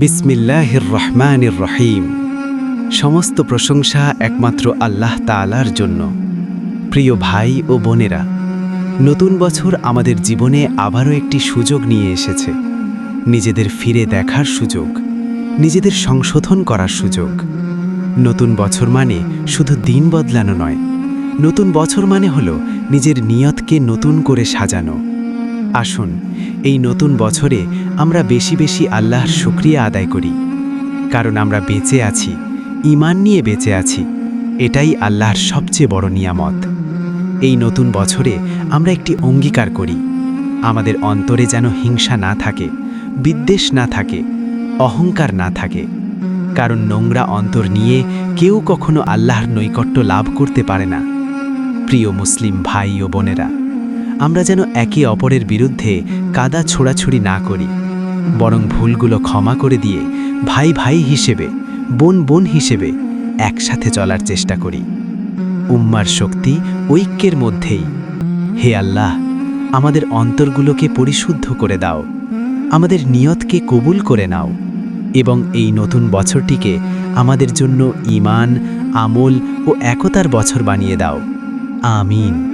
বিসমিল্লাহির রহমানির রহিম। সমস্ত প্রশংসা একমাত্র আল্লাহ তাআলার জন্য। প্রিয় ভাই ও বোনেরা, নতুন বছর আমাদের জীবনে আবারও একটি সুযোগ নিয়ে এসেছে। নিজেদের ফিরে দেখার সুযোগ, নিজেদের সংশোধন করার সুযোগ। নতুন বছর মানে শুধু দিন বদলানো নয়, নতুন বছর মানে হল নিজের নিয়তকে নতুন করে সাজানো। আসুন, এই নতুন বছরে আমরা বেশি বেশি আল্লাহর শুক্রিয়া আদায় করি। কারণ আমরা বেঁচে আছি ইমান নিয়ে বেঁচে আছি, এটাই আল্লাহর সবচেয়ে বড় নিয়ামত। এই নতুন বছরে আমরা একটি অঙ্গীকার করি, আমাদের অন্তরে যেন হিংসা না থাকে, বিদ্বেষ না থাকে, অহংকার না থাকে। কারণ নোংরা অন্তর নিয়ে কেউ কখনো আল্লাহর নৈকট্য লাভ করতে পারে না। প্রিয় মুসলিম ভাই ও বোনেরা, আমরা যেন একে অপরের বিরুদ্ধে কাদা ছোড়াছুড়ি না করি। বরং ভুলগুলো ক্ষমা করে দিয়ে ভাই ভাই হিসেবে, বোন বোন হিসেবে একসাথে চলার চেষ্টা করি। উম্মার শক্তি ঐক্যের মধ্যেই। হে আল্লাহ, আমাদের অন্তরগুলোকে পরিশুদ্ধ করে দাও। আমাদের নিয়তকে কবুল করে নাও। এবং এই নতুন বছরটিকে আমাদের জন্য ঈমান, আমল ও একতার বছর বানিয়ে দাও। আমিন।